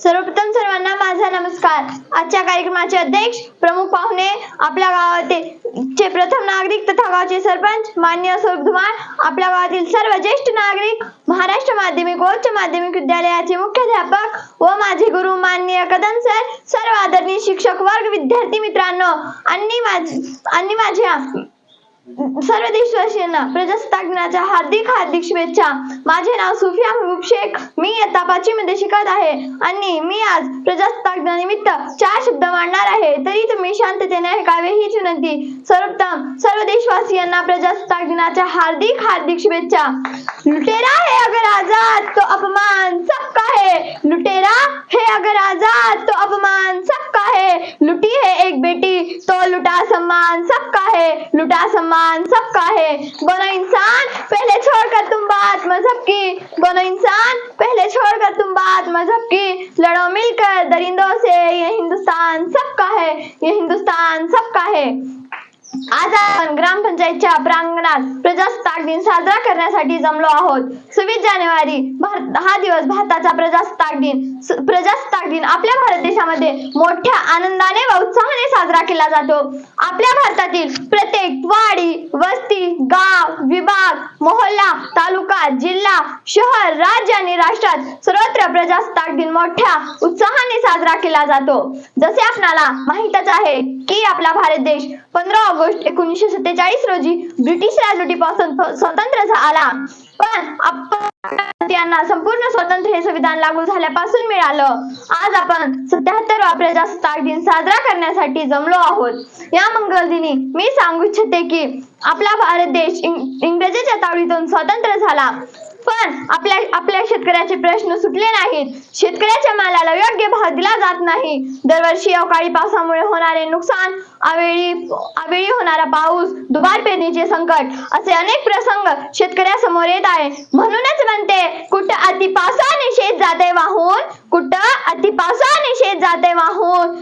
सर्वप्रथम सर्वांना माझा नमस्कार. आजच्या कार्यक्रमाचे अध्यक्ष प्रमुख पाहुणे आपल्या गावातील चे प्रथम नागरिक तथा गावचे सरपंच मान्य स्वरूप धुमाळ आपल्या गावातील सर्व ज्येष्ठ नागरिक महाराष्ट्र माध्यमिक व उच्च माध्यमिक विद्यालयाचे मुख्याध्यापक व माझे गुरु माननीय कदम सर सर्व आदरणीय शिक्षक वर्ग विद्यार्थी मित्रांनो आणि माझ्या सर्व देशवासियांना प्रजासत्ताक दिनाच्या हार्दिक हार्दिक शुभेच्छा. माझे नाव सुफिया महबूब शेख. मी आता पाचवी मध्ये शिकत आहे आणि मी आज प्रजासत्ताक दिनानिमित्त चार शब्द मांडणार आहे. तरी तुम्ही शांततेने ऐकावे हीच विनंती. सर्वप्रथम सर्व देशवासियांना प्रजासत्ताक दिनाच्या हार्दिक हार्दिक शुभेच्छा. लुटेरा है अगर आजाद तो अपमान सबका है लुटेरा है अगर आजाद तो अपमान सबका है लुटी है एक बेटी तो लुटा सबका है लुटा सामान सबका है। बोलो इंसान पहले छोड़कर तुम बात मजहब की। बोलो इंसान पहले छोड़कर तुम बात मजहब की। लड़ो मिलकर दरिंदों से ये हिंदुस्तान सबका है ये हिंदुस्तान सबका है। आज आपण ग्रामपंचायतच्या प्रांगणात प्रजासत्ताक दिन साजरा करण्यासाठी जमलो आहोत. सव्वीस जानेवारी भारत हा दिवस भारताचा प्रजासत्ताक दिन. प्रजासत्ताक दिन आपल्या भारत देशामध्ये मोठ्या आनंदाने व उत्साहाने साजरा केला जातो. आपल्या भारतातील प्रत्येक वाडी व मोहल्ला तालुका जिल्हा शहर राज्य आणि राष्ट्रात सर्वत्र प्रजासत्ताक दिन मोठ्या उत्साहाने साजरा केला जातो. जसे आपणाला माहीतच आहे की आपला भारत देश पंधरा ऑगस्ट एकोणीसशे सत्तेचाळीस रोजी ब्रिटिश राजवटीपासून स्वतंत्र झाला. पण आपण संपूर्ण स्वातंत्र्य हे संविधान लागू झाल्यापासून मिळालं. आज आपण सत्याहत्तरवा प्रजासत्ताक दिन साजरा करण्यासाठी जमलो आहोत. या मंगल दिनी मी सांगू इच्छिते की आपला भारत देश इंग्रजीच्या तावडीतून स्वतंत्र झाला. पण आपल्या आपल्या शेतकऱ्याचे प्रश्न सुटले नाहीत. शेतकऱ्याच्या मालाला योग्य भाव दिला जात नाही. दरवर्षी अवकाळी पावसामुळे होणारे नुकसान अवेळी अवेळी होणारा पाऊस दुबार पेरणीचे संकट असे अनेक प्रसंग शेतकऱ्यासमोर येत आहे. म्हणूनच म्हणते कुठं अति पावसाने शेत जाते वाहून कुठं अति पावसाने शेत जाते वाहून.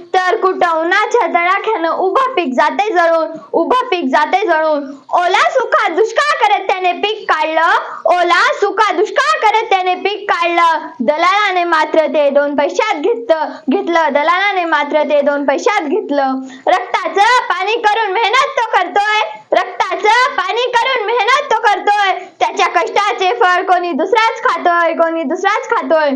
तर उन्हाच्या तडाख्यानं उभं पीक जाते जळून उभं पीक जाते जळून. ओला सुखा दुष्काळ करत त्याने पीक काढलं. ओला सुका दुष्काळ करत त्याने पीक काढलं. दलालाने मात्र ते दोन पैशात घेतलं घेतलं. दलालाने मात्र ते दोन पैशात घेतलं. रक्ताचं पाणी करून मेहनत तो करतोय. रक्ताचं पाणी करून मेहनत तो करतोय. त्याच्या कष्टाचे फळ कोणी दुसराच खातोय कोणी दुसराच खातोय.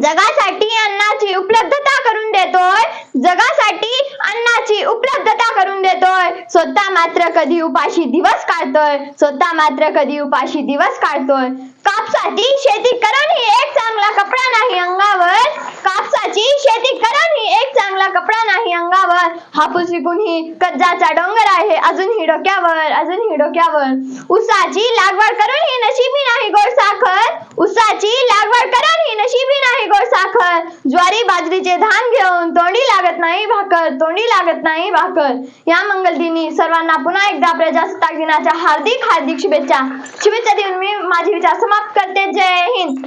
जगासाठी अन्नाची उपलब्धता करून देतोय. जगासाठी अन्नाची उपलब्धता करून देतोय. स्वतः मात्र कधी उपाशी दिवस काढतोय. स्वतः मात्र कधी उपाशी दिवस काढतोय. कापसाची शेती करून ही एक चांगला कपडा नाही अंगावर. कापसाची शेती करून ही एक चांगला कपडा नाही अंगावर हापूस विकून ही कर्जाचा डोंगर आहे. अजूनही डोक्यावर अजूनही डोक्यावर. उसाची लागवड करून ही नशिबी नाही गोड साखर उसाची लागवड करून ही नशिबी नाही गोड साखर ज्वारी बाजरीचे धान घेऊन तोंडी लागत नाही भाकर. तोंडी लागत नाही भाकर. या मंगल दिनी सर्वांना पुन्हा एकदा प्रजासत्ताक दिनाच्या हार्दिक हार्दिक शुभेच्छा. शुभेच्छा देऊन मी माझे विचार समाप्त करते. जय हिंद.